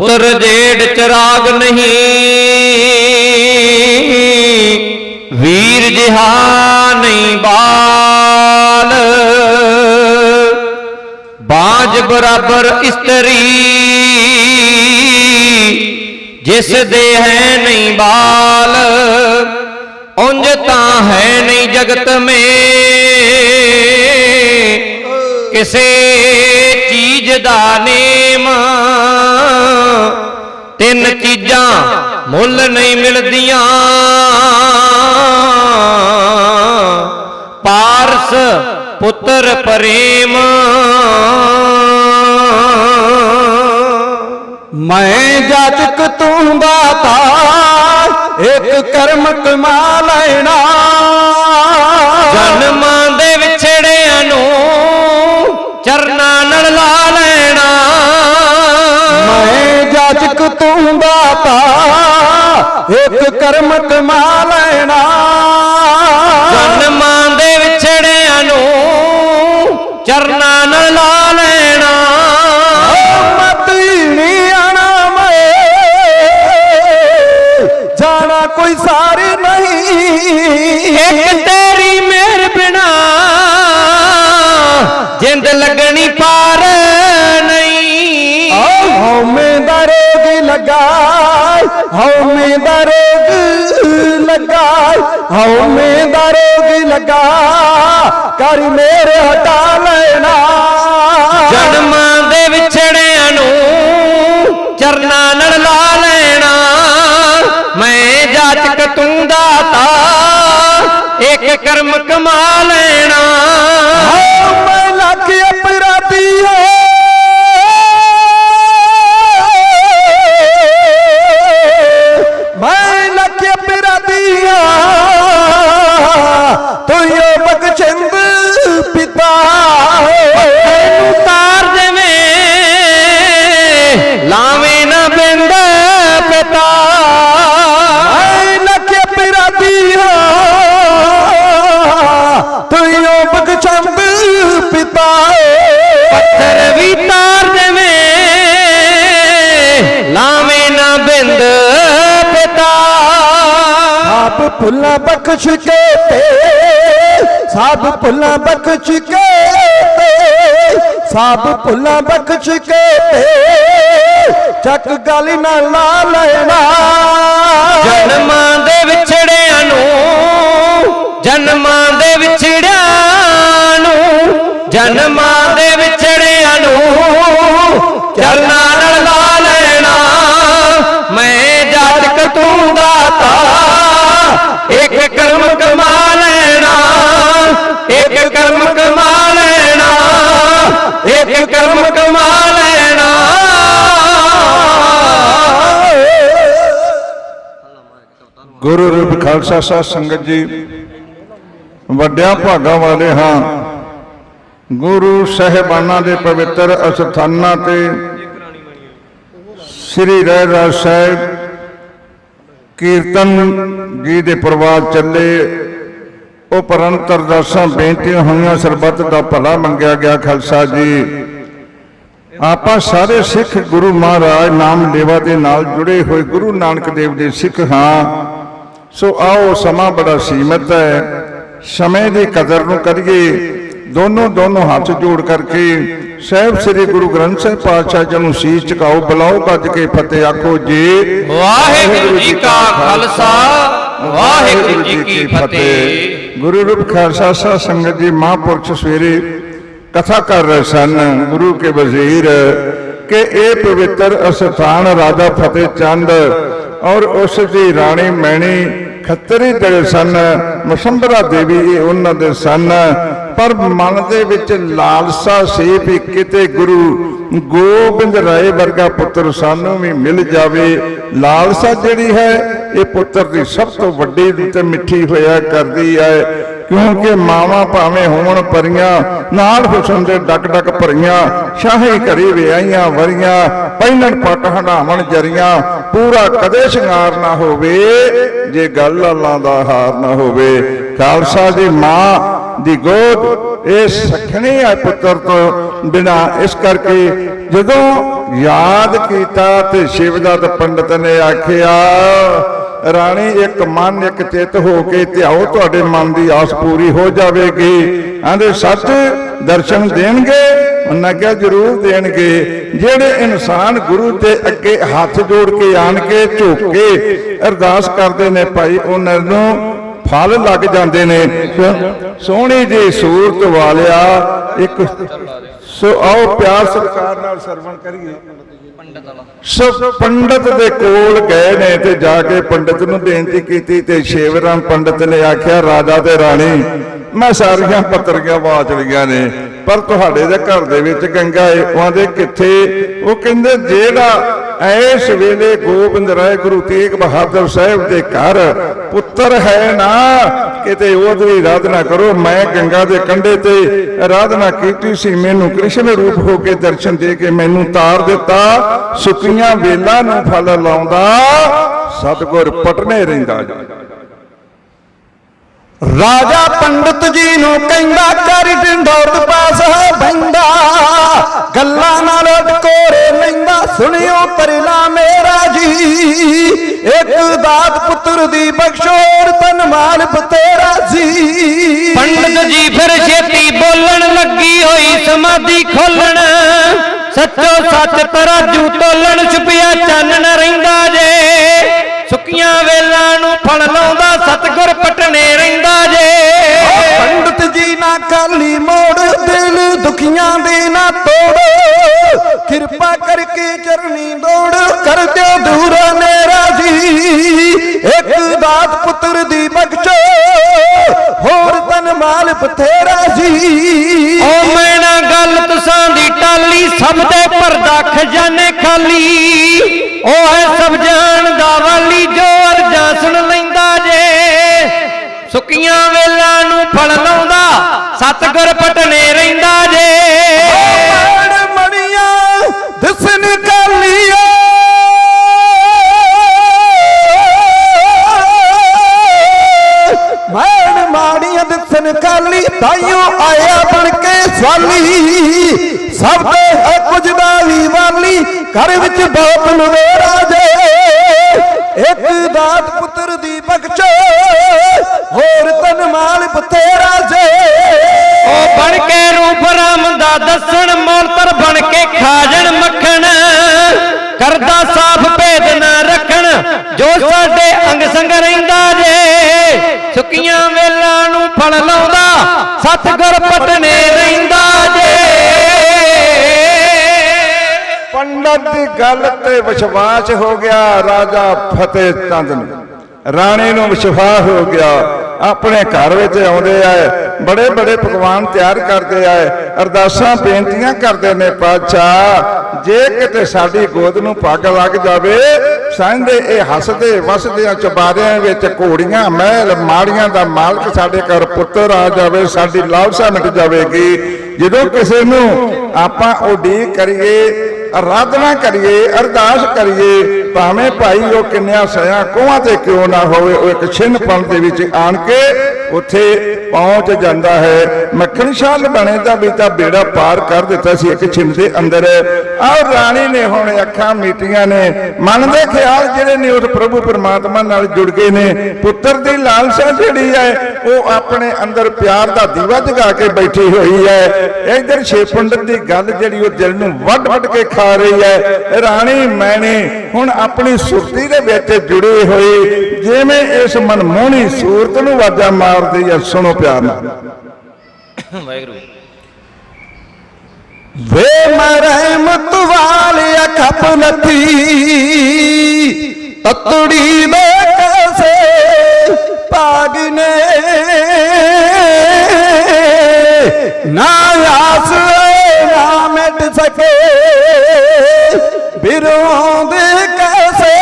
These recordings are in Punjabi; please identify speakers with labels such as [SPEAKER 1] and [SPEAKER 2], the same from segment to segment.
[SPEAKER 1] ਪੁੱਤਰ ਜੇੜ ਚਰਾਗ ਨਹੀਂ, ਵੀਰ ਜਿਹਾ ਨਹੀਂ ਬਾਲ। ਬਾਜ ਬਰਾਬਰ ਇਸਤਰੀ, ਜਿਸ ਦੇ ਹੈ ਨਹੀਂ ਬਾਲ। ਉੰਜ ਤਾਂ ਹੈ ਨਹੀਂ ਜਗਤ ਮੇ। ਕਿਸੇ ਚੀਜ਼ ਦਾ ਨੇਮ ਤਿੰਨ ਚੀਜ਼ਾਂ ਮੁੱਲ ਨਹੀਂ ਮਿਲਦੀਆਂ। ਪਾਰਸ ਪੁੱਤਰ ਪ੍ਰੇਮ।
[SPEAKER 2] ਮੈਂ ਜਾਚਕ ਤੂੰ ਬਾਤਾ ਇੱਕ ਕਰਮ ਕਮਾ ਲੈਣਾ।
[SPEAKER 1] ਜਨਮਾਂ
[SPEAKER 2] ਜਾਚਕ ਤੂੰ ਬਾਤਾ ਇੱਕ ਕਰਮ ਕਮਾ ਲੈਣਾ।
[SPEAKER 1] ਜਨਮਾਂ ਦੇ ਵਿਛੜਿਆਂ ਨੂੰ ਚਰਨਾਂ ਨਾਲ ਲਾ ਲੈਣਾ।
[SPEAKER 2] ਮਤੀ ਨੀ ਆਣਾ ਮੈਂ ਜਾਣਾ ਕੋਈ ਸਾਰੀ ਨਹੀਂ।
[SPEAKER 1] ਇੱਕ
[SPEAKER 2] ਹਉਮੈ ਦਾ ਰੋਗ ਲੱਗਾ, ਹਉਮੈ ਦਾ ਰੋਗ ਲੱਗਾ, ਕਰ ਮੇਰੇ ਹਟਾ ਲੈਣਾ।
[SPEAKER 1] ਜਨਮਾਂ ਦੇ ਵਿਛੜਿਆਂ ਨੂੰ ਚਰਨਾਂ ਨਾਲ ਲਾ ਲੈਣਾ। ਮੈਂ ਜਾਚਕ ਤੂੰ ਦਾਤਾ, ਇੱਕ ਕਰਮ ਕਮਾ ਲੈਣਾ।
[SPEAKER 2] ਭੁੱਲਾ ਬਖਸ਼ ਕੇ ਤੇ ਸਭ ਭੁੱਲਾ ਬਖਸ਼ ਕੇ ਤੇ ਸਭ ਭੁੱਲਾ ਬਖਸ਼ ਕੇ ਤੇ ਚੱਕ ਗਾਲੀ ਨਾ ਲਾ ਲੈਣਾ।
[SPEAKER 1] ਜਨਮਾਂ ਦੇ ਵਿਛੜਿਆਂ ਨੂੰ, ਜਨਮਾਂ ਦੇ ਵਿਛੜਿਆਂ ਨੂੰ, ਜਨਮਾਂ ਦੇ ਵਿਛੜਿਆਂ ਨੂੰ ਚਰਨਾਂ ਇੱਕ ਕਰਮ ਕਮਾ ਲੈਣਾ।
[SPEAKER 3] ਗੁਰੂ ਰੂਪ ਖਾਲਸਾ ਸਾਹਿਬ ਸੰਗਤ ਜੀ, ਵੱਡਿਆਂ ਭਾਗਾਂ ਵਾਲੇ ਹਾਂ। ਗੁਰੂ ਸਹਿਬਾਨਾਂ ਦੇ ਪਵਿੱਤਰ ਅਸਥਾਨਾਂ ਤੇ ਸ੍ਰੀ ਰਹਿ ਰਾਜ ਸਾਹਿਬ ਕੀਰਤਨ ਜੀ ਦੇ ਪ੍ਰਵਾਦ ਚੱਲੇ। ਉਹ ਪਰੰਤਰ ਅਰਦਾਸਾਂ ਬੇਨਤੀਆਂ ਹੋਈਆਂ, ਸਰਬੱਤ ਦਾ ਭਲਾ ਮੰਗਿਆ ਗਿਆ, ਖਾਲਸਾ ਜੀ। ਆਪਾਂ ਸਾਰੇ ਸਿੱਖ ਗੁਰੂ ਮਹਾਰਾਜ ਨਾਮ ਲੇਵਾ ਦੇ ਨਾਲ ਜੁੜੇ ਹੋਏ ਗੁਰੂ ਨਾਨਕ ਦੇਵ ਦੇ ਸਿੱਖ ਹਾਂ। ਸੋ ਆਓ, ਸਮਾਂ ਬੜਾ ਸੀਮਤ ਹੈ। ਸਮੇਂ ਦੀ ਕਦਰ ਨੂੰ ਕਰੀਏ। ਦੋਨੋਂ ਦੋਨੋਂ ਹੱਥ ਜੋੜ ਕਰਕੇ ਸਹਿਬ ਸ੍ਰੀ ਗੁਰੂ ਗ੍ਰੰਥ ਸਾਹਿਬ ਪਾਤਸ਼ਾਹ ਜੀ ਨੂੰ ਸੀਸ ਝੁਕਾਓ, ਬੁਲਾਓ ਗੱਜ ਕੇ ਫਤਿਹ ਆਖੋ ਜੀ।
[SPEAKER 1] ਵਾਹਿਗੁਰੂ ਜੀ ਕਾ ਖਾਲਸਾ। ਵਾਹਿਗੁਰੂ ਜੀ ਕੀ ਫਤਿਹ।
[SPEAKER 3] ਗੁਰੂ ਰੂਪ ਖਾਲਸਾ ਸਾਹਿਬ ਸੰਗਤ ਜੀ ਮਹਾਂਪੁਰਖ ਸਵੇਰੇ ਕਥਾ ਕਰ ਰਹੇ ਸਨ ਗੁਰੂ ਕੇ ਵਜ਼ੀਰ ਕਿ ਇਹ ਪਵਿੱਤਰ ਅਸਥਾਨ ਰਾਜਾ ਫਤਿਹ ਚੰਦ ਔਰ ਉਸ ਦੀ ਰਾਣੀ ਮੈਣੀ ਖੱਤਰੀ ਜਿਹੜੇ ਸਨ ਮਸੰਬਰਾ ਦੇਵੀ ਇਹ ਉਹਨਾਂ ਦੇ ਸਨ। ਪਰ ਮਨ ਦੇ ਵਿੱਚ ਲਾਲਸਾ ਸੀ ਵੀ ਕਿਤੇ ਗੁਰੂ ਗੋਬਿੰਦ ਰਾਏ ਵਰਗਾ ਪੁੱਤਰ ਸਾਨੂੰ ਵੀ ਮਿਲ ਜਾਵੇ। ਲਾਲਸਾ ਜਿਹੜੀ ਹੈ ਇਹ ਪੁੱਤਰ ਦੀ ਸਭ ਤੋਂ ਵੱਡੀ ਤੇ ਮਿੱਠੀ ਹੋਇਆ ਕਰਦੀ ਹੈ ਕਿਉਂਕਿ ਮਾਵਾਂ ਭਾਵੇਂ ਹੋਣ ਪਰੀਆਂ, ਨਾਲ ਹੁਸਨ ਦੇ ਡਕ ਡਕ ਭਰੀਆਂ, ਸ਼ਾਹੀ ਘਰੀ ਵਿਆਹੀਆਂ ਵਰੀਆਂ ਪਹਿਨਣ ਪਟ ਹੰਡਾਵਣ ਜਰੀਆਂ, ਪੂਰਾ ਕਦੇ ਸ਼ਿੰਗਾਰ ਨਾ ਹੋਵੇ, ਜੇ ਗੱਲ ਅੱਲਾਂ ਦਾ ਹਾਰ ਨਾ ਹੋਵੇ। ਖਾਲਸਾ ਦੀ ਮਾਂ ਦੀ ਗੋਦ, ਇਹ ਸਖਣੀ ਹੈ ਪੁੱਤਰ ਤੋਂ ਬਿਨਾ। ਇਸ ਕਰਕੇ ਜਦੋਂ ਯਾਦ ਕੀਤਾ ਤੇ ਸ਼ਿਵ ਸ਼ਿਵਦਤ ਪੰਡਤ ਨੇ ਆਖਿਆ ਰਾਣੀ ਇੱਕ ਮਨ ਇੱਕ ਚਿੱਤ ਹੋ ਕੇ ਧਿਆਓ, ਤੁਹਾਡੇ ਮਨ ਦੀ ਆਸ ਪੂਰੀ ਹੋ ਜਾਵੇਗੀ। ਆਂਦੇ ਸੱਚ ਦਰਸ਼ਨ ਦੇਣਗੇ? ਉਹਨਾਂ ਕਿਹਾ, ਜ਼ਰੂਰ ਦੇਣਗੇ। ਜਿਹੜੇ ਇਨਸਾਨ ਗੁਰੂ ਦੇ ਅੱਗੇ ਹੱਥ ਜੋੜ ਕੇ ਆਣ ਕੇ ਝੁੱਕ ਕੇ ਅਰਦਾਸ ਕਰਦੇ ਨੇ, ਭਾਈ, ਉਹਨਾਂ ਨੂੰ ਫਲ ਲੱਗ ਜਾਂਦੇ ਨੇ। ਸੋਹਣੀ ਜੀ ਸੂਰਤ ਵਾਲਿਆ, ਇੱਕ ਸੋ ਆਓ ਪਿਆਰ ਸਰਕਾਰ ਨਾਲ ਸਰਵਣ ਕਰੀਏ। ਸੋ ਪੰਡਤ ਦੇ ਕੋਲ ਗਏ ਨੇ ਤੇ ਜਾ ਕੇ ਪੰਡਤ ਨੂੰ ਬੇਨਤੀ ਕੀਤੀ ਤੇ ਸ਼ੇਵਰਾਮ ਪੰਡਤ ਨੇ ਆਖਿਆ ਰਾਜਾ ਤੇ ਰਾਣੀ ਮੈਂ ਸਾਰੀਆਂ ਪੱਤਰੀਆਂ ਬਾਚ ਲਈਆਂ ਨੇ ਪਰ ਤੁਹਾਡੇ ਦੇ ਘਰ ਦੇ ਵਿੱਚ ਗੰਗਾ ਏ ਉਹਾਂ ਦੇ ਕਿੱਥੇ? ਉਹ ਕਹਿੰਦੇ ਜਿਹੜਾ ਐਸ ਵੇਲੇ ਗੋਬਿੰਦ ਰਾਏ ਗੁਰੂ ਤੇਗ ਬਹਾਦਰ ਸਾਹਿਬ ਦੇ ਘਰ ਪੁੱਤਰ ਹੈ ਨਾ, ਕਿਤੇ ਉਹਦੀ ਆਰਾਧਨਾ ਕਰੋ, ਮੈਂ ਗੰਗਾ ਦੇ ਕੰਢੇ ਤੇ ਆਰਾਧਨਾ ਕੀਤੀ ਸੀ, ਮੈਨੂੰ ਕ੍ਰਿਸ਼ਨ ਰੂਪ ਹੋ ਕੇ ਦਰਸ਼ਨ ਦੇ ਕੇ ਮੈਨੂੰ ਤਾਰ ਦਿੱਤਾ, ਸੁੱਕੀਆਂ ਵੇਲਾਂ ਨੂੰ ਫਲ ਲਾਉਂਦਾ, ਸਤਿਗੁਰ ਪਟਨੇ ਰਹਿੰਦਾ। ਜੀ
[SPEAKER 2] ਰਾਜਾ ਪੰਡਤ ਜੀ ਨੂੰ ਕਹਿੰਦਾ, ਕਰ ਢਿੰਡੋਰ ਪਾਸ ਬੰਦਾ ਗੱਲਾਂ ਨਾਲ ਟਕੋਰੇ ਲੈਂਦਾ, ਸੁਣਿਓ ਪਰਲਾ ਮੇਰਾ ਜੀ, ਇੱਕ ਦਾਤ ਪੁੱਤਰ ਦੀ ਬਖਸ਼ੋਰ ਤਨ ਮਾਲ ਬਤੇਰਾ ਸੀ।
[SPEAKER 1] ਪੰਡਤ ਜੀ ਫਿਰ ਛੇਤੀ ਬੋਲਣ ਲੱਗੀ, ਹੋਈ ਸਮਾਧੀ ਖੋਲਣ। ਸੱਚੋ ਸੱਚ ਤਰਾਜੂ ਤੋਲਣ, ਛੁਪਿਆ ਚਾਨਣ ਰਹਿੰਦਾ ਜੇ। ਸੁੱਕੀਆਂ ਵੇਲਾਂ ਨੂੰ ਫਲ ਲਾਉਂਦਾ ਸਤਗੁਰ ਪਟਨੇ ਰਹਿੰਦਾ ਜੇ।
[SPEAKER 2] ਪੰਡਤ ਜੀ ਨਾ ਕਾਲੀ ਮੋੜ ਦਿਲ ਦੁਖੀਆਂ ਦੇ ਨਾ ਤੋੜ। ਕਿਰਪਾ ਕਰਕੇ ਚਰਨੀ ਦੌੜ ਕਰ ਦਿਓ ਦੂਰ ਮੇਰਾ ਜੀ। ਇੱਕ ਦਾਤ ਪੁੱਤਰ ਦੀ ਬਖਸ਼ੋ ਹੋਰ ਤਨ ਮਾਲ ਬਥੇਰਾ ਜੀ।
[SPEAKER 1] ਓ ਮੈਂ ਨਾ ਗੱਲ ਤੁਸਾਂ ਦੀ ਟਾਲੀ ਸਭ ਦੇ ਪਰਦਾ ਖਜ਼ਾਨੇ ਖਾਲੀ। ਓ ਹੈ ਸਭ ਜਾਣਦਾ ਸਤਗੁਰ ਪਟਨੇ ਰਹਿੰਦਾ ਜੇ।
[SPEAKER 2] ਮਣ ਮਣੀਆਂ ਦਿਸਨ ਕਾਲੀਆ ਮਣ ਮਾੜੀਆਂ ਦਿਸਨ ਕਾਲੀ ਤਾਈਓ ਆਇਆ ਬਣ ਕੇ ਸਵਾਲੀ। ਸਭ ਤੇ ਹੈ ਕੁਝ ਦਾ ਵੀ ਵਾਲੀ, ਘਰ ਵਿੱਚ ਬਹੁਤ ਨਵੇਰਾ ਜੇ। ਇੱਕ ਦਾਤ ਹੋਰ ਤਨ ਮਾਲ ਬਥੇਰਾ ਜੇ।
[SPEAKER 1] ਓ ਬਣ ਕੇ ਰੂਪ ਰਾਮ ਦਾ ਦੱਸਣ ਮੌਲਤਰ ਬਣ ਕੇ ਖਾਜਣ ਮੱਖਣ। ਕਰਦਾ ਸਾਫ਼ ਭੇਦ ਨਾ ਰੱਖਣ ਜੋ ਸਾਡੇ ਅੰਗ ਸੰਗ ਰਹਿੰਦਾ ਜੇ। ਸੁੱਕੀਆਂ ਵੇਲਾਂ ਨੂੰ ਫਲ ਲਾਉਂਦਾ ਸਤਗੁਰ ਪਟਨੇ ਰਹਿੰਦਾ ਜੇ।
[SPEAKER 3] ਪੰਡਤ ਦੀ ਗੱਲ ਤੇ ਵਿਸ਼ਵਾਸ ਹੋ ਗਿਆ ਰਾਜਾ ਫਤਿਹ ਚੰਦ ਨੂੰ। ਰਾਣੀ ਨੂੰ ਵਿਸ਼ਵਾਸ ਹੋ ਗਿਆ ਆਪਣੇ ਘਰ ਵਿੱਚ ਆਉਂਦੇ ਆਏ, ਬੜੇ ਬੜੇ ਪਕਵਾਨ ਤਿਆਰ ਕਰਦੇ ਆਏ, ਅਰਦਾਸਾਂ, ਬੇਨਤੀਆਂ ਕਰਦੇ ਨੇ, ਪਾਤਸ਼ਾਹ, ਜੇ ਕਿਤੇ ਸਾਡੀ ਗੋਦ ਨੂੰ ਪੱਗ ਲੱਗ ਜਾਵੇ ਸੰਦੇ ਇਹ ਹੱਸਦੇ, ਵਸਦਿਆਂ, ਚਬਾਰਿਆਂ ਵਿੱਚ ਘੋੜੀਆਂ, ਮਹਿਲ ਮਾੜੀਆਂ ਦਾ ਮਾਲਕ ਸਾਡੇ ਘਰ ਪੁੱਤਰ ਆ ਜਾਵੇ, ਸਾਡੀ ਲਾਲਸਾ ਮਿਟ ਜਾਵੇਗੀ। ਜਦੋਂ ਕਿਸੇ ਨੂੰ ਆਪਾਂ ਉਡੀਕ ਕਰੀਏ ਅਰਾਧਨਾ ਕਰੀਏ, ਅਰਦਾਸ ਕਰੀਏ, ਭਾਵੇਂ ਭਾਈ ਉਹ ਕਿੰਨਿਆ ਸਿਆ ਕੋਹਾਂ ਤੇ ਕਿਉਂ ਨਾ ਹੋਵੇ, ਉਹ ਇੱਕ ਛਿੰਨਪਣ ਦੇ ਵਿੱਚ ਆਣ ਕੇ ਉੱਥੇ ਪਹੁੰਚ ਜਾਂਦਾ ਹੈ। ਮੱਖਣ ਸ਼ਾਲ ਬਣੇ ਦਾ ਵੀ ਤਾਂ ਬੇੜਾ ਪਾਰ ਕਰ ਦਿੱਤਾ ਸੀ ਇੱਕ ਛਿੰਨ ਦੇ ਅੰਦਰ। ਆਹ ਰਾਣੀ ਨੇ ਹੁਣ ਅੱਖਾਂ ਮੀਟੀਆਂ ਨੇ। ਮਨ ਦੇ ਖਿਆਲ ਜਿਹੜੇ ਨੇ ਉਸ ਪ੍ਰਭੂ ਪਰਮਾਤਮਾ ਨਾਲ ਜੁੜ ਗਏ ਨੇ। ਪੁੱਤਰ ਦੀ ਲਾਲਸਾ ਜਿਹੜੀ ਹੈ, ਉਹ ਆਪਣੇ ਅੰਦਰ ਪਿਆਰ ਦਾ ਦੀਵਾ ਜਗਾ ਕੇ ਬੈਠੀ ਹੋਈ ਹੈ। ਇਧਰ ਛੇ ਪੰਡਤ ਦੀ ਗੱਲ ਜਿਹੜੀ ਉਹ ਦਿਲ ਨੂੰ ਵੱਡ ਵੱਡ ਕੇ ਖਾ ਰਹੀ ਹੈ। ਰਾਣੀ ਮੈਨੇ ਹੁਣ ਆਪਣੀ ਸੁਰਤੀ ਦੇ ਵਿੱਚ ਜੁੜੀ ਹੋਈ ਜਿਵੇਂ ਇਸ ਮਨਮੋਹਣੀ ਸੂਰਤ ਨੂੰ ਵਾਜਾ ਮਾਰਦੀ ਹੈ। ਸੁਣੋ ਪਿਆਰ ਨਾਲ।
[SPEAKER 1] ਵਾਹਿਗੁਰੂ
[SPEAKER 2] ਵੇ ਮਰਹਿਮਤ ਵਾਲਿਆ ਖਪ ਨਥੀ ਤਤੜੀ ਦੇ ਕਸੇ ਭਾਗ ਨੇ। ਨਾ ਆਸ ਸਕੇ। ਬਿਰੋਂ ਕੈਸੇ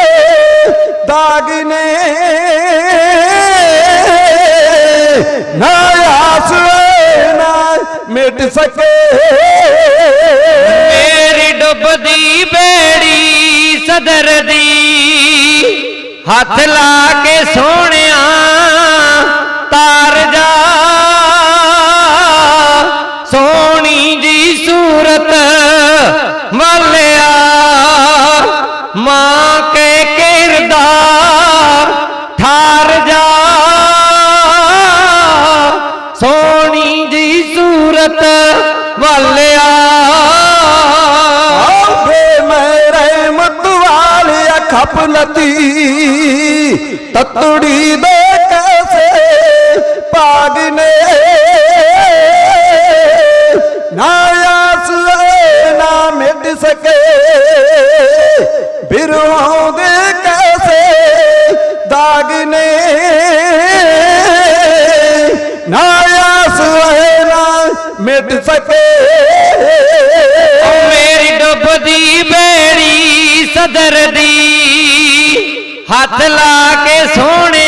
[SPEAKER 2] ਦਾਗ ਨੇ। ਨਾ ਆਸ ਨਾ ਮਿਟ ਸਕੇ।
[SPEAKER 1] ਮੇਰੀ ਡੁੱਬਦੀ ਬੇੜੀ ਸਦਰ ਦੀ ਹੱਥ ਲਾ ਕੇ ਸੋਹਣਿਆ
[SPEAKER 2] ਗਫਲਤੀ ਤਤੜੀ ਦੇ ਕੈਸੇ ਪਾਗ ਨੇ। ਨਾ ਆਸ ਨਾ ਮਿਟ ਸਕੇ। ਬਿਰਹੋਂ ਦੇ ਕੈਸੇ ਦਾਗ ਨੇ। ਨਾ ਆਸ ਨਾ ਮਿਟ ਸਕੇ।
[SPEAKER 1] ਹੱਥ ਲਾ ਕੇ ਸੋਹਣੇ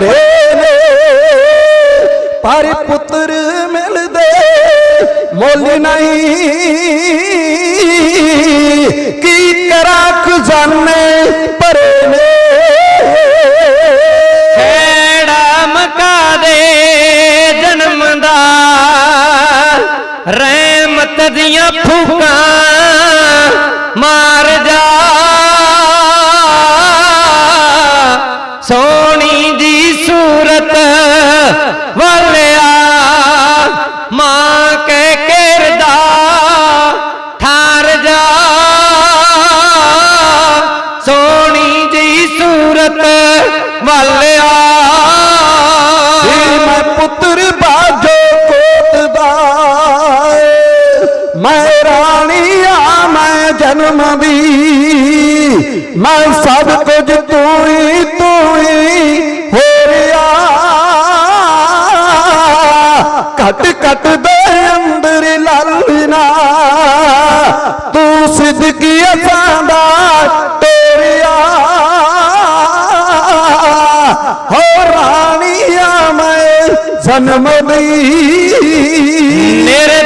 [SPEAKER 2] ਭਰੇ ਨੇ। ਪਰ ਪੁੱਤਰ ਮਿਲਦੇ ਮੁੱਲ ਨਹੀਂ। ਕੀ ਕਰਾਂ ਖਜ਼ਾਨੇ ਭਰੇ ਨੇ।
[SPEAKER 1] ਜਨਮ ਦੀ, ਮੈਂ
[SPEAKER 2] ਸਭ ਕੁਝ ਤੂੰ ਹੀ ਤੂੰ ਹੀ ਹੋ ਰਿਆ ਕੱਟ ਕੱਟ ਦੇ ਅੰਦਰ ਲਾਲਨਾ ਤੂੰ ਸਿਦਕੀ ਅਸਾਂ ਦਾ ਤੇਰਿਆ ਹੋ ਰਾਣੀਆ, ਮੈਂ ਜਨਮ ਦੀ ਮੇਰੇ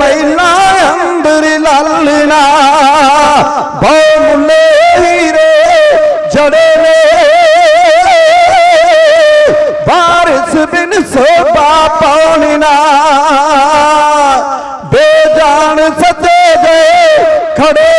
[SPEAKER 2] மைனா அம்பரில் அல்லினா பவுலே ஹீரே ஜடரே வாரிசு பின் சோபா பவுனினா பேஜான் சத்தே கே ਖੜੇ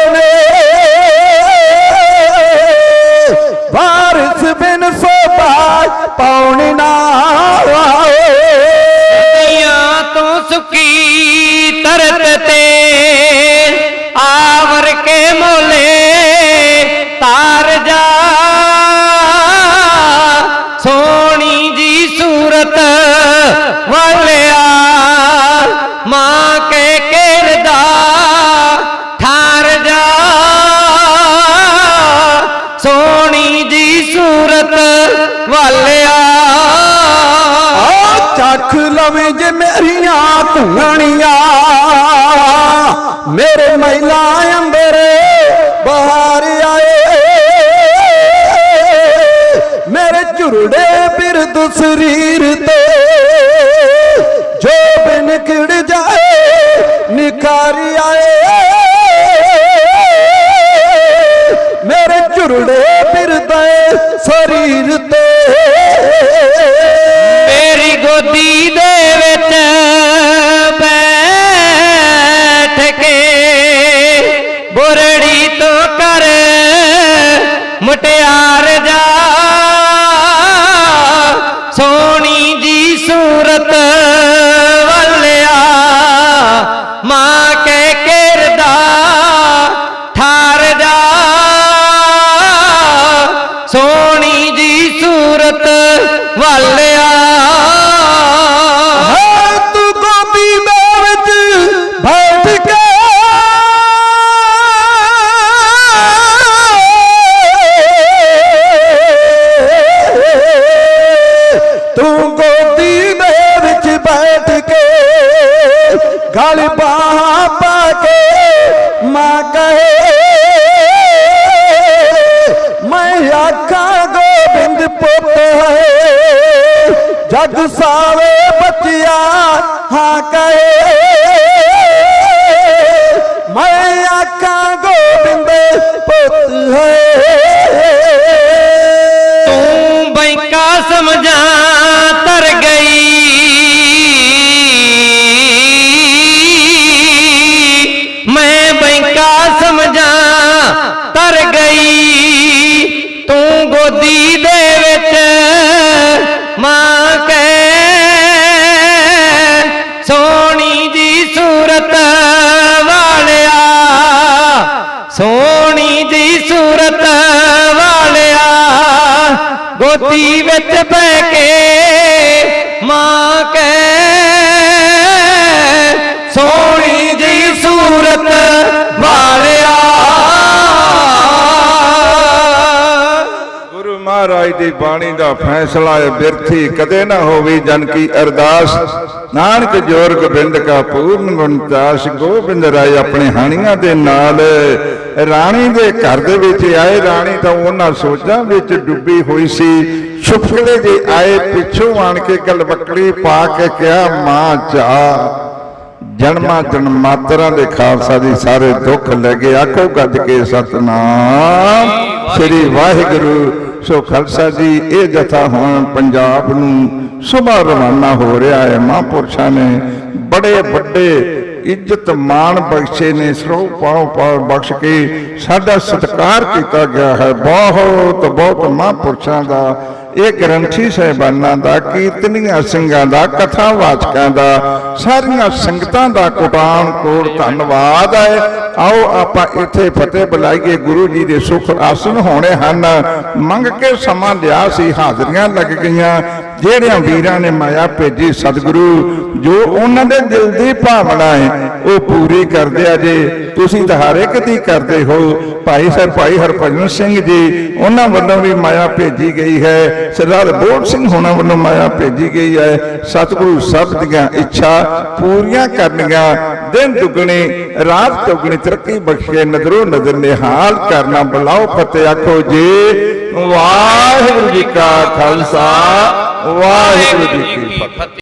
[SPEAKER 1] ਗੋਦੀ ਵਿੱਚ
[SPEAKER 2] ਬਹਿ ਕੇ ਮਾਂ
[SPEAKER 3] ਮਹਾਰਾਜ ਦੀ ਬਾਣੀ ਦਾ ਫੈਸਲਾ ਹੈ ਬਿਰਥੀ ਕਦੇ ਨਾ ਹੋਵੇ ਜਨ ਕੀ ਅਰਦਾਸ। ਨਾਨਕ ਜੋਰ ਗੋਬਿੰਦ ਕਾ ਪੂਰਨ ਗੁਣਤਾਸ ਗੋਬਿੰਦ ਰਾਏ ਆਪਣੇ ਹਾਣੀਆਂ ਦੇ ਨਾਲ। ਰਾਣੀ ਦੇ ਘਰ ਦੇ ਵਿੱਚ ਆਏ, ਰਾਣੀ ਤਾਂ ਉਹਨਾਂ ਸੋਚਾਂ ਵਿੱਚ ਡੁੱਬੀ ਹੋਈ ਸੀ। ਛੁਪਕਲੇ ਜੇ ਆਏ, ਪਿੱਛੋਂ ਆਣ ਕੇ ਗਲਵਕੜੀ ਪਾ ਕੇ ਕਿਹਾ, ਮਾਂ ਚਾ ਜਨਮਾਂ ਜਨਮਾਤਰਾਂ ਦੇ ਖਾਲਸਾ ਦੀ ਸਾਰੇ ਦੁੱਖ ਲੈ ਕੇ ਆਖੋ ਗੱਜ ਕੇ ਸਤਨਾਮ। ਸ੍ਰੀ ਵਾਹਿਗੁਰੂ ਸੋ ਖਾਲਸਾ ਜੀ, ਇਹ ਜਥਾ ਹੁਣ ਪੰਜਾਬ ਨੂੰ ਸੁਭਾ ਰਵਾਨਾ ਹੋ ਰਿਹਾ ਹੈ। ਮਹਾਂਪੁਰਸ਼ਾਂ ਨੇ ਬੜੇ ਵੱਡੇ ਇੱਜ਼ਤ ਮਾਣ ਬਖਸ਼ੇ ਨੇ ਸਰੋਹ ਪਾਉ ਪਾਉ ਬਖਸ਼ ਕੇ ਸਾਡਾ ਸਤਿਕਾਰ ਕੀਤਾ ਗਿਆ ਹੈ। ਬਹੁਤ ਬਹੁਤ ਮਹਾਂਪੁਰਸ਼ਾਂ ਦਾ ਇਹ ਗ੍ਰੰਥੀ ਸਾਹਿਬਾਨਾਂ ਦਾ, ਕੀਰਤਨੀਆਂ ਸਿੰਘਾਂ ਦਾ ਕਥਾ ਵਾਚਕਾਂ ਦਾ, ਸਾਰੀਆਂ ਸੰਗਤਾਂ ਦਾ ਕੋਟਾਨ ਕੋਟ ਧੰਨਵਾਦ ਹੈ। ਆਓ ਆਪਾਂ ਇੱਥੇ ਫਤਿਹ ਬੁਲਾਈਏ, ਗੁਰੂ ਜੀ ਦੇ ਸੁਖ ਆਸਨ ਹੋਣੇ ਹਨ। ਮੰਗ ਕੇ ਸਮਾਂ ਲਿਆ ਸੀ, ਹਾਜ਼ਰੀਆਂ ਲੱਗ ਗਈਆਂ। ਜਿਹੜਿਆਂ ਵੀਰਾਂ ਨੇ ਮਾਇਆ ਭੇਜੀ ਸਤਿਗੁਰੂ, ਜੋ ਉਹਨਾਂ ਦੇ ਦਿਲ ਦੀ ਭਾਵਨਾ ਹੈ, ਉਹ ਪੂਰੀ ਕਰਦੇ ਆ ਜੇ। ਤੁਸੀਂ ਤਾਂ ਹਰ ਇੱਕ ਦੀ ਕਰਦੇ ਹੋ। ਭਾਈ ਸਾਹਿਬ ਭਾਈ ਹਰਭਜਨ ਸਿੰਘ ਜੀ, ਉਹਨਾਂ ਵੱਲੋਂ ਵੀ ਮਾਇਆ ਭੇਜੀ ਗਈ ਹੈ। ਸਰਦਾਰ ਬੋੜ ਸਿੰਘ ਹੋਣਾ ਵੱਲੋਂ ਮਾਇਆ ਭੇਜੀ ਗਈ ਹੈ। ਸਤਿਗੁਰੂ ਸਭ ਦੀਆਂ ਇੱਛਾ ਪੂਰੀਆਂ ਕਰਨੀਆਂ ਦਿਨ ਦੁਗਣੀ, ਰਾਤ ਚੌਗਣੀ ਤਰੱਕੀ ਬਖਸ਼ੇ, ਨਜ਼ਰੋਂ ਨਜ਼ਰ ਨਿਹਾਲ ਕਰਨਾ, ਬੁਲਾਓ ਫਤਿਹ ਆਖੋ ਜੀ। ਵਾਹਿਗੁਰੂ ਜੀ ਕਾ ਖਾਲਸਾ। ਵਾਹਿਗੁਰੂ ਜੀ ਕੀ ਫਤਿਹ।